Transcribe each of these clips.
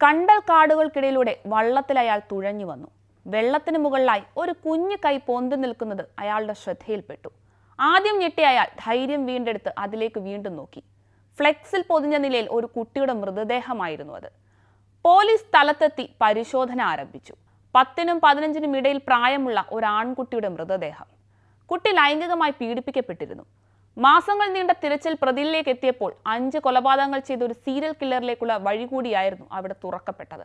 കണ്ടൽ കാടുകൾക്കിടയിലൂടെ വള്ളത്തിൽ അയാൾ തുഴഞ്ഞു വന്നു. വെള്ളത്തിന് മുകളിലായി ഒരു കുഞ്ഞു കൈ പൊന്തി നിൽക്കുന്നത് അയാളുടെ ശ്രദ്ധയിൽപ്പെട്ടു. ആദ്യം ഞെട്ടിയ അയാൾ ധൈര്യം വീണ്ടെടുത്ത് അതിലേക്ക് വീണ്ടും നോക്കി. ഫ്ലെക്സിൽ പൊതിഞ്ഞ നിലയിൽ ഒരു കുട്ടിയുടെ മൃതദേഹമായിരുന്നു അത്. പോലീസ് സ്ഥലത്തെത്തി പരിശോധന ആരംഭിച്ചു. പത്തിനും പതിനഞ്ചിനും ഇടയിൽ പ്രായമുള്ള ഒരു ആൺകുട്ടിയുടെ മൃതദേഹം. കുട്ടി ലൈംഗികമായി പീഡിപ്പിക്കപ്പെട്ടിരുന്നു. മാസങ്ങൾ നീണ്ട തിരച്ചിൽ പ്രതിയിലേക്ക് എത്തിയപ്പോൾ അഞ്ച് കൊലപാതകങ്ങൾ ചെയ്ത ഒരു സീരിയൽ കില്ലറിലേക്കുള്ള വഴി കൂടിയായിരുന്നു അവിടെ തുറക്കപ്പെട്ടത്.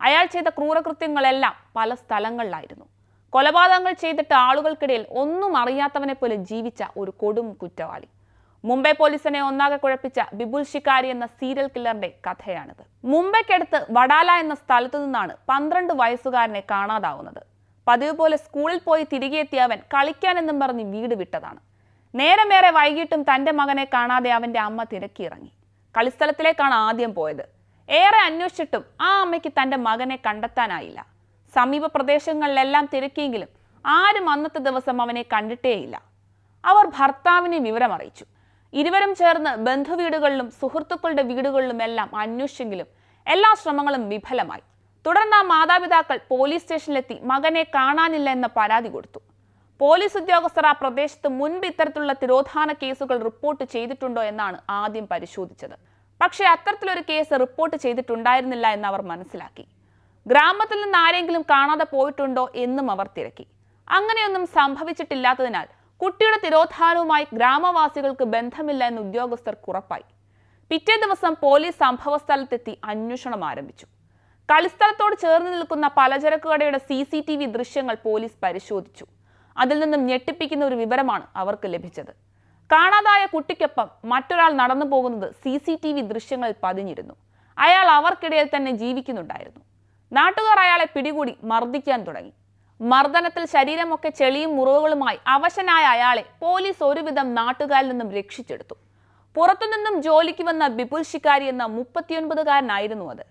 അയാൾ ചെയ്ത ക്രൂരകൃത്യങ്ങളെല്ലാം പല സ്ഥലങ്ങളിലായിരുന്നു. കൊലപാതകങ്ങൾ ചെയ്തിട്ട് ആളുകൾക്കിടയിൽ ഒന്നും അറിയാത്തവനെ പോലെ ജീവിച്ച ഒരു കൊടും കുറ്റവാളി. മുംബൈ പോലീസിനെ ഒന്നാകെ കുഴപ്പിച്ച ബിബുൽ ഷിക്കാരി എന്ന സീരിയൽ കില്ലറിന്റെ കഥയാണിത്. മുംബൈക്കടുത്ത് വടാല എന്ന സ്ഥലത്തു നിന്നാണ് പന്ത്രണ്ട് വയസ്സുകാരനെ കാണാതാവുന്നത്. പതിവ് പോലെ സ്കൂളിൽ പോയി തിരികെ എത്തിയ അവൻ കളിക്കാനെന്നും പറഞ്ഞ് വീട് വിട്ടതാണ്. നേരമേറെ വൈകിട്ടും തന്റെ മകനെ കാണാതെ അവന്റെ അമ്മ തിരക്കിയിറങ്ങി. കളിസ്ഥലത്തിലേക്കാണ് ആദ്യം പോയത്. ഏറെ അന്വേഷിച്ചിട്ടും ആ അമ്മയ്ക്ക് തന്റെ മകനെ കണ്ടെത്താനായില്ല. സമീപ പ്രദേശങ്ങളിലെല്ലാം തിരക്കിയെങ്കിലും ആരും അന്നത്തെ ദിവസം അവനെ കണ്ടിട്ടേയില്ല. അവർ ഭർത്താവിനെ വിവരമറിയിച്ചു. ഇരുവരും ചേർന്ന് ബന്ധുവീടുകളിലും സുഹൃത്തുക്കളുടെ വീടുകളിലും എല്ലാം അന്വേഷിച്ചെങ്കിലും എല്ലാ ശ്രമങ്ങളും വിഫലമായി. തുടർന്ന് ആ മാതാപിതാക്കൾ പോലീസ് സ്റ്റേഷനിലെത്തി മകനെ കാണാനില്ല എന്ന പരാതി കൊടുത്തു. പോലീസ് ഉദ്യോഗസ്ഥർ ആ പ്രദേശത്ത് മുൻപ് ഇത്തരത്തിലുള്ള തിരോധാന കേസുകൾ റിപ്പോർട്ട് ചെയ്തിട്ടുണ്ടോ എന്നാണ് ആദ്യം പരിശോധിച്ചത്. പക്ഷേ അത്തരത്തിലൊരു കേസ് റിപ്പോർട്ട് ചെയ്തിട്ടുണ്ടായിരുന്നില്ല എന്ന് അവർ മനസ്സിലാക്കി. ഗ്രാമത്തിൽ നിന്ന് ആരെങ്കിലും കാണാതെ പോയിട്ടുണ്ടോ എന്നും അവർ തിരക്കി. അങ്ങനെയൊന്നും സംഭവിച്ചിട്ടില്ലാത്തതിനാൽ കുട്ടിയുടെ തിരോധാനവുമായി ഗ്രാമവാസികൾക്ക് ബന്ധമില്ല എന്ന് ഉദ്യോഗസ്ഥർ ഉറപ്പായി. പിറ്റേ ദിവസം പോലീസ് സംഭവസ്ഥലത്തെത്തി അന്വേഷണം ആരംഭിച്ചു. കളിസ്ഥലത്തോട് ചേർന്ന് നിൽക്കുന്ന പലചരക്ക് കടയുടെ സി സി ടി വി ദൃശ്യങ്ങൾ പോലീസ് പരിശോധിച്ചു. അതിൽ നിന്നും ഞെട്ടിപ്പിക്കുന്ന ഒരു വിവരമാണ് അവർക്ക് ലഭിച്ചത്. കാണാതായ കുട്ടിക്കൊപ്പം മറ്റൊരാൾ നടന്നു പോകുന്നത് സി സി ടി വി ദൃശ്യങ്ങളിൽ പതിഞ്ഞിരുന്നു. അയാൾ അവർക്കിടയിൽ തന്നെ ജീവിക്കുന്നുണ്ടായിരുന്നു. നാട്ടുകാർ അയാളെ പിടികൂടി മർദ്ദിക്കാൻ തുടങ്ങി. മർദ്ദനത്തിൽ ശരീരമൊക്കെ ചെളിയും മുറിവുകളുമായി അവശനായ അയാളെ പോലീസ് ഒരുവിധം നാട്ടുകാരിൽ നിന്നും രക്ഷിച്ചെടുത്തു. പുറത്തുനിന്നും ജോലിക്ക് വന്ന ബിപുൽ ശിക്കാരി എന്ന മുപ്പത്തിയൊൻപതുകാരനായിരുന്നു അത്.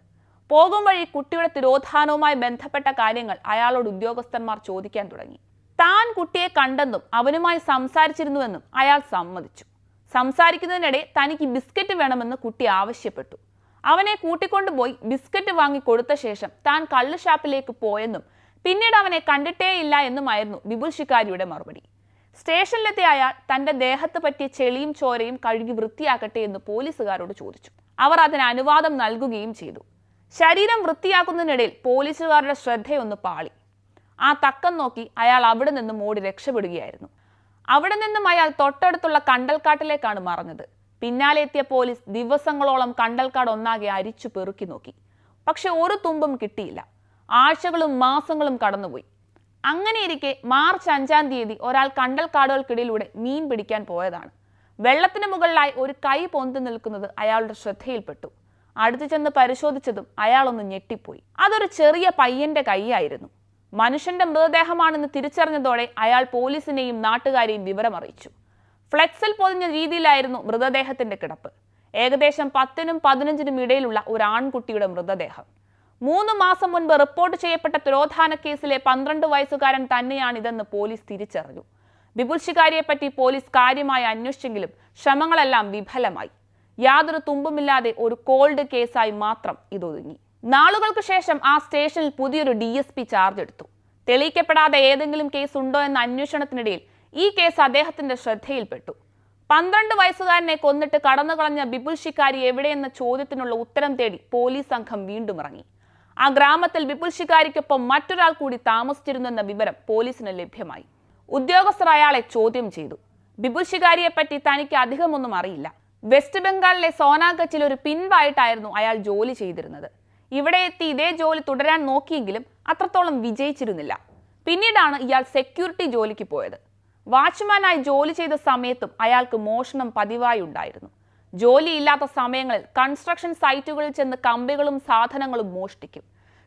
പോകും വഴി കുട്ടിയുടെ തിരോധാനവുമായി ബന്ധപ്പെട്ട കാര്യങ്ങൾ അയാളോട് ഉദ്യോഗസ്ഥന്മാർ ചോദിക്കാൻ തുടങ്ങി. താൻ കുട്ടിയെ കണ്ടെന്നും അവനുമായി സംസാരിച്ചിരുന്നുവെന്നും അയാൾ സമ്മതിച്ചു. സംസാരിക്കുന്നതിനിടെ തനിക്ക് ബിസ്ക്കറ്റ് വേണമെന്ന് കുട്ടി ആവശ്യപ്പെട്ടു. അവനെ കൂട്ടിക്കൊണ്ടുപോയി ബിസ്ക്കറ്റ് വാങ്ങി കൊടുത്ത ശേഷം താൻ കള്ള് ഷാപ്പിലേക്ക് പോയെന്നും പിന്നീട് അവനെ കണ്ടിട്ടേയില്ല എന്നുമായിരുന്നു ബിപുൽ ശിക്കാരിയുടെ മറുപടി. സ്റ്റേഷനിലെത്തിയ അയാൾ തന്റെ ദേഹത്ത് പറ്റിയ ചെളിയും ചോരയും കഴുകി വൃത്തിയാക്കട്ടെ എന്ന് പോലീസുകാരോട് ചോദിച്ചു. അവർ അതിന് അനുവാദം നൽകുകയും ചെയ്തു. ശരീരം വൃത്തിയാക്കുന്നതിനിടയിൽ പോലീസുകാരുടെ ശ്രദ്ധയൊന്ന് പാളി. ആ തക്കം നോക്കി അയാൾ അവിടെ നിന്നും ഓടി രക്ഷപ്പെടുകയായിരുന്നു. അവിടെ നിന്നും അയാൾ തൊട്ടടുത്തുള്ള കണ്ടൽക്കാട്ടിലേക്കാണ് മറഞ്ഞത്. പിന്നാലെ എത്തിയ പോലീസ് ദിവസങ്ങളോളം കണ്ടൽക്കാട് ഒന്നാകെ അരിച്ചു പെറുക്കി നോക്കി. പക്ഷെ ഒരു തുമ്പും കിട്ടിയില്ല. ആഴ്ചകളും മാസങ്ങളും കടന്നുപോയി. അങ്ങനെയിരിക്കെ മാർച്ച് അഞ്ചാം തീയതി ഒരാൾ കണ്ടൽക്കാടുകൾക്കിടയിലൂടെ മീൻ പിടിക്കാൻ പോയതാണ്. വെള്ളത്തിന് മുകളിലായി ഒരു കൈ പൊന്തി നിൽക്കുന്നത് അയാളുടെ ശ്രദ്ധയിൽപ്പെട്ടു. അടുത്തു ചെന്ന് പരിശോധിച്ചതും അയാളൊന്ന് ഞെട്ടിപ്പോയി. അതൊരു ചെറിയ പയ്യന്റെ കൈയായിരുന്നു. മനുഷ്യന്റെ മൃതദേഹമാണെന്ന് തിരിച്ചറിഞ്ഞതോടെ അയാൾ പോലീസിനെയും നാട്ടുകാരെയും വിവരമറിയിച്ചു. ഫ്ലെക്സിൽ പൊതിഞ്ഞ രീതിയിലായിരുന്നു മൃതദേഹത്തിന്റെ കിടപ്പ്. ഏകദേശം പത്തിനും പതിനഞ്ചിനും ഇടയിലുള്ള ഒരു ആൺകുട്ടിയുടെ മൃതദേഹം. മൂന്ന് മാസം മുൻപ് റിപ്പോർട്ട് ചെയ്യപ്പെട്ട തിരോധാന കേസിലെ പന്ത്രണ്ട് വയസ്സുകാരൻ തന്നെയാണിതെന്ന് പോലീസ് തിരിച്ചറിഞ്ഞു. ബിപുൽ ശികാരിയെപ്പറ്റി പോലീസ് കാര്യമായി അന്വേഷിച്ചെങ്കിലും ശ്രമങ്ങളെല്ലാം വിഫലമായി. യാതൊരു തുമ്പുമില്ലാതെ ഒരു കോൾഡ് കേസായി മാത്രം ഇതൊതുങ്ങി. നാളുകൾക്ക് ശേഷം ആ സ്റ്റേഷനിൽ പുതിയൊരു ഡി എസ് പി ചാർജ് എടുത്തു. തെളിയിക്കപ്പെടാതെ ഏതെങ്കിലും കേസ് ഉണ്ടോ എന്ന അന്വേഷണത്തിനിടയിൽ ഈ കേസ് അദ്ദേഹത്തിന്റെ ശ്രദ്ധയിൽപ്പെട്ടു. പന്ത്രണ്ട് വയസ്സുകാരനെ കൊന്നിട്ട് കടന്നു കളഞ്ഞ ബിപുൽ ശിക്കാരി എവിടെയെന്ന ചോദ്യത്തിനുള്ള ഉത്തരം തേടി പോലീസ് സംഘം വീണ്ടും ഇറങ്ങി. ആ ഗ്രാമത്തിൽ ബിപുൽ ശിക്കാരിക്കൊപ്പം മറ്റൊരാൾ കൂടി താമസിച്ചിരുന്നെന്ന വിവരം പോലീസിന് ലഭ്യമായി. ഉദ്യോഗസ്ഥർ അയാളെ ചോദ്യം ചെയ്തു. ബിപുൽ ശിക്കാരിയെപ്പറ്റി തനിക്ക് അധികമൊന്നും അറിയില്ല. വെസ്റ്റ് ബംഗാളിലെ സോനാഗച്ചിൽ ഒരു പിൻവായിട്ടായിരുന്നു അയാൾ ജോലി ചെയ്തിരുന്നത്. ഇവിടെ എത്തി ഇതേ ജോലി തുടരാൻ നോക്കിയെങ്കിലും അത്രത്തോളം വിജയിച്ചിരുന്നില്ല. പിന്നീടാണ് ഇയാൾ സെക്യൂരിറ്റി ജോലിക്ക് പോയത്. വാച്ച്മാനായി ജോലി ചെയ്ത സമയത്തും അയാൾക്ക് മോഷണം പതിവായി ഉണ്ടായിരുന്നു. ജോലിയില്ലാത്ത സമയങ്ങളിൽ കൺസ്ട്രക്ഷൻ സൈറ്റുകളിൽ ചെന്ന് കമ്പികളും സാധനങ്ങളും മോഷ്ടിക്കും.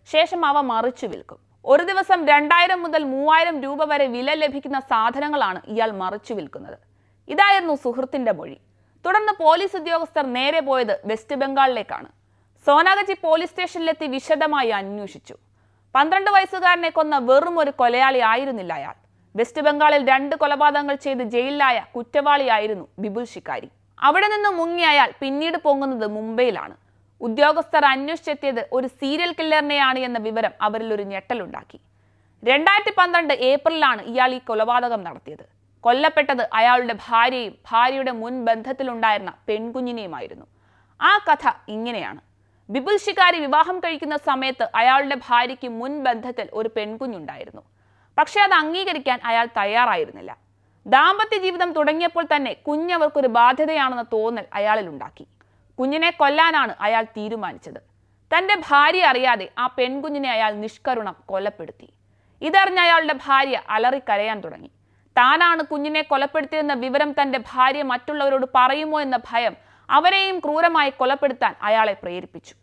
ശേഷം അവ മറിച്ചു വിൽക്കും. ഒരു ദിവസം രണ്ടായിരം മുതൽ മൂവായിരം രൂപ വരെ വില ലഭിക്കുന്ന സാധനങ്ങളാണ് ഇയാൾ മറിച്ചു വിൽക്കുന്നത്. ഇതായിരുന്നു സുഹൃത്തിന്റെ മൊഴി. തുടർന്ന് പോലീസ് ഉദ്യോഗസ്ഥർ നേരെ പോയത് വെസ്റ്റ് ബംഗാളിലേക്കാണ്. സോനാഗജി പോലീസ് സ്റ്റേഷനിലെത്തി വിശദമായി അന്വേഷിച്ചു. പന്ത്രണ്ട് വയസ്സുകാരനെ കൊന്ന വെറും ഒരു കൊലയാളി ആയിരുന്നില്ല അയാൾ. വെസ്റ്റ് ബംഗാളിൽ രണ്ട് കൊലപാതകങ്ങൾ ചെയ്ത് ജയിലിലായ കുറ്റവാളിയായിരുന്നു ബിബുൽ ശിക്കാരി. അവിടെ നിന്ന് മുങ്ങിയ അയാൾ പിന്നീട് പൊങ്ങുന്നത് മുംബൈയിലാണ്. ഉദ്യോഗസ്ഥർ അന്വേഷിച്ചെത്തിയത് ഒരു സീരിയൽ കില്ലറിനെയാണ് എന്ന വിവരം അവരിൽ ഒരു ഞെട്ടലുണ്ടാക്കി. രണ്ടായിരത്തി പന്ത്രണ്ട് ഏപ്രിലാണ് ഇയാൾ ഈ കൊലപാതകം നടത്തിയത്. കൊല്ലപ്പെട്ടത് അയാളുടെ ഭാര്യയും ഭാര്യയുടെ മുൻ ബന്ധത്തിലുണ്ടായിരുന്ന പെൺകുഞ്ഞിനെയുമായിരുന്നു. ആ കഥ ഇങ്ങനെയാണ്. ബിപുൽ ശിക്കാരി വിവാഹം കഴിക്കുന്ന സമയത്ത് അയാളുടെ ഭാര്യയ്ക്ക് മുൻ ബന്ധത്തിൽ ഒരു പെൺകുഞ്ഞുണ്ടായിരുന്നു. പക്ഷെ അത് അംഗീകരിക്കാൻ അയാൾ തയ്യാറായിരുന്നില്ല. ദാമ്പത്യ ജീവിതം തുടങ്ങിയപ്പോൾ തന്നെ കുഞ്ഞവർക്കൊരു ബാധ്യതയാണെന്ന തോന്നൽ അയാളിൽ ഉണ്ടാക്കി. കുഞ്ഞിനെ കൊല്ലാനാണ് അയാൾ തീരുമാനിച്ചത്. തന്റെ ഭാര്യ അറിയാതെ ആ പെൺകുഞ്ഞിനെ അയാൾ നിഷ്കരുണം കൊലപ്പെടുത്തി. ഇതറിഞ്ഞ അയാളുടെ ഭാര്യ അലറിക്കരയാൻ തുടങ്ങി. താനാണ് കുഞ്ഞിനെ കൊലപ്പെടുത്തിയെന്ന വിവരം തന്റെ ഭാര്യ മറ്റുള്ളവരോട് പറയുമോ എന്ന ഭയം അവരെയും ക്രൂരമായി കൊലപ്പെടുത്താൻ അയാളെ പ്രേരിപ്പിച്ചു.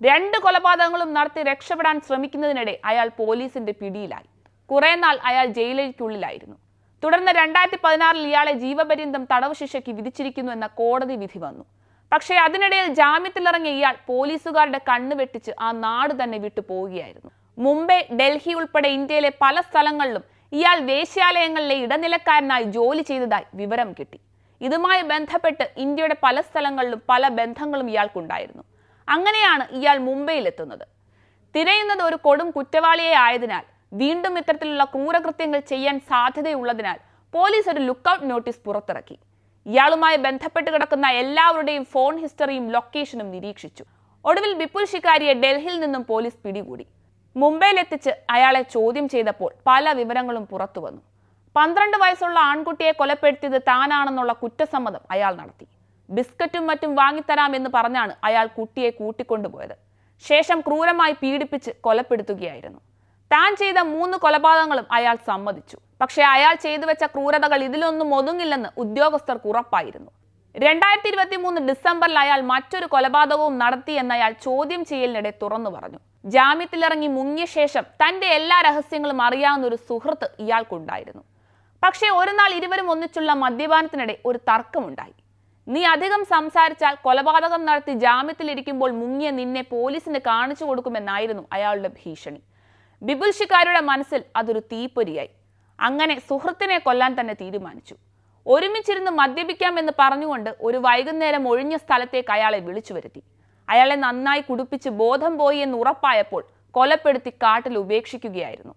രണ്ട് കൊലപാതകങ്ങളും നടത്തി രക്ഷപ്പെടാൻ ശ്രമിക്കുന്നതിനിടെ അയാൾ പോലീസിന്റെ പിടിയിലായി. കുറെ നാൾ അയാൾ ജയിലേക്കുള്ളിലായിരുന്നു തുടർന്ന് രണ്ടായിരത്തി പതിനാറിൽ ഇയാളെ ജീവപര്യന്തം തടവ് ശിക്ഷയ്ക്ക് വിധിച്ചിരിക്കുന്നു എന്ന കോടതി വിധി വന്നു. പക്ഷേ അതിനിടയിൽ ജാമ്യത്തിലിറങ്ങിയ ഇയാൾ പോലീസുകാരുടെ കണ്ണ് വെട്ടിച്ച് ആ നാട് തന്നെ വിട്ടു പോവുകയായിരുന്നു. മുംബൈ ഡൽഹി ഉൾപ്പെടെ ഇന്ത്യയിലെ പല സ്ഥലങ്ങളിലും ഇയാൾ വേശ്യാലയങ്ങളിലെ ഇടനിലക്കാരനായി ജോലി ചെയ്തതായി വിവരം കിട്ടി. ഇതുമായി ബന്ധപ്പെട്ട് ഇന്ത്യയുടെ പല സ്ഥലങ്ങളിലും പല ബന്ധങ്ങളും ഇയാൾക്കുണ്ടായിരുന്നു. അങ്ങനെയാണ് ഇയാൾ മുംബൈയിലെത്തുന്നത്. തിരയുന്നത് ഒരു കൊടും കുറ്റവാളിയെ ആയതിനാൽ വീണ്ടും ഇത്തരത്തിലുള്ള ക്രൂരകൃത്യങ്ങൾ ചെയ്യാൻ സാധ്യതയുള്ളതിനാൽ പോലീസ് ഒരു ലുക്കൌട്ട് നോട്ടീസ് പുറത്തിറക്കി. ഇയാളുമായി ബന്ധപ്പെട്ട് കിടക്കുന്ന എല്ലാവരുടെയും ഫോൺ ഹിസ്റ്ററിയും ലൊക്കേഷനും നിരീക്ഷിച്ചു. ഒടുവിൽ ബിപുൽ ശിക്കാരിയെ ഡൽഹിയിൽ നിന്നും പോലീസ് പിടികൂടി. മുംബൈയിലെത്തിച്ച് അയാളെ ചോദ്യം ചെയ്തപ്പോൾ പല വിവരങ്ങളും പുറത്തു വന്നു പന്ത്രണ്ട് വയസ്സുള്ള ആൺകുട്ടിയെ കൊലപ്പെടുത്തിയത് താനാണെന്നുള്ള കുറ്റസമ്മതം അയാൾ നടത്തി. ബിസ്ക്കറ്റും മറ്റും വാങ്ങിത്തരാമെന്ന് പറഞ്ഞാണ് അയാൾ കുട്ടിയെ കൂട്ടിക്കൊണ്ടുപോയത്. ശേഷം ക്രൂരമായി പീഡിപ്പിച്ച് കൊലപ്പെടുത്തുകയായിരുന്നു. താൻ ചെയ്ത മൂന്ന് കൊലപാതകങ്ങളും അയാൾ സമ്മതിച്ചു. പക്ഷേ അയാൾ ചെയ്തു വെച്ച ക്രൂരതകൾ ഇതിലൊന്നും ഒതുങ്ങില്ലെന്ന് ഉദ്യോഗസ്ഥർക്ക് ഉറപ്പായിരുന്നു. രണ്ടായിരത്തി ഇരുപത്തി മൂന്ന് ഡിസംബറിൽ അയാൾ മറ്റൊരു കൊലപാതകവും നടത്തി അയാൾ ചോദ്യം ചെയ്യലിനിടെ തുറന്നു പറഞ്ഞു. ജാമ്യത്തിലിറങ്ങി മുങ്ങിയ ശേഷം തന്റെ എല്ലാ രഹസ്യങ്ങളും അറിയാവുന്ന ഒരു സുഹൃത്ത് ഇയാൾക്കുണ്ടായിരുന്നു. പക്ഷേ ഒരു നാൾ ഇരുവരും ഒന്നിച്ചുള്ള മദ്യപാനത്തിനിടെ ഒരു തർക്കമുണ്ടായി. നീ അധികം സംസാരിച്ചാൽ കൊലപാതകം നടത്തി ജാമ്യത്തിലിരിക്കുമ്പോൾ മുങ്ങിയ നിന്നെ പോലീസിന് കാണിച്ചു കൊടുക്കുമെന്നായിരുന്നു അയാളുടെ ഭീഷണി. ബിപുൽ ശിക്കാരിയുടെ മനസ്സിൽ അതൊരു തീപ്പൊരിയായി. അങ്ങനെ സുഹൃത്തിനെ കൊല്ലാൻ തന്നെ തീരുമാനിച്ചു. ഒരുമിച്ചിരുന്ന് മദ്യപിക്കാമെന്ന് പറഞ്ഞുകൊണ്ട് ഒരു വൈകുന്നേരം ഒഴിഞ്ഞ സ്ഥലത്തേക്ക് അയാളെ വിളിച്ചു വരുത്തി. അയാളെ നന്നായി കുടിപ്പിച്ച് ബോധം പോയി എന്ന് ഉറപ്പായപ്പോൾ കൊലപ്പെടുത്തി കാട്ടിൽ ഉപേക്ഷിക്കുകയായിരുന്നു.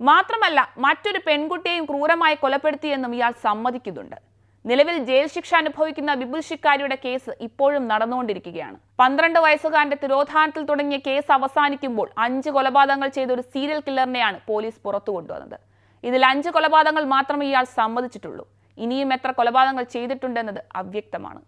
മാത്രമല്ല മറ്റൊരു പെൺകുട്ടിയെയും ക്രൂരമായി കൊലപ്പെടുത്തിയെന്നും ഇയാൾ സമ്മതിക്കുന്നുണ്ട്. നിലവിൽ ജയിൽ ശിക്ഷ അനുഭവിക്കുന്ന ബിബുൽ ഷിക്കാരിയുടെ കേസ് ഇപ്പോഴും നടന്നുകൊണ്ടിരിക്കുകയാണ്. പന്ത്രണ്ട് വയസ്സുകാരന്റെ തിരോധാനത്തിൽ തുടങ്ങിയ കേസ് അവസാനിക്കുമ്പോൾ അഞ്ച് കൊലപാതകങ്ങൾ ചെയ്ത ഒരു സീരിയൽ കില്ലറിനെയാണ് പോലീസ് പുറത്തു കൊണ്ടുവന്നത്. ഇതിൽ അഞ്ച് കൊലപാതകങ്ങൾ മാത്രമേ ഇയാൾ സമ്മതിച്ചിട്ടുള്ളൂ. ഇനിയും എത്ര കൊലപാതകങ്ങൾ ചെയ്തിട്ടുണ്ടെന്നത് അവ്യക്തമാണ്.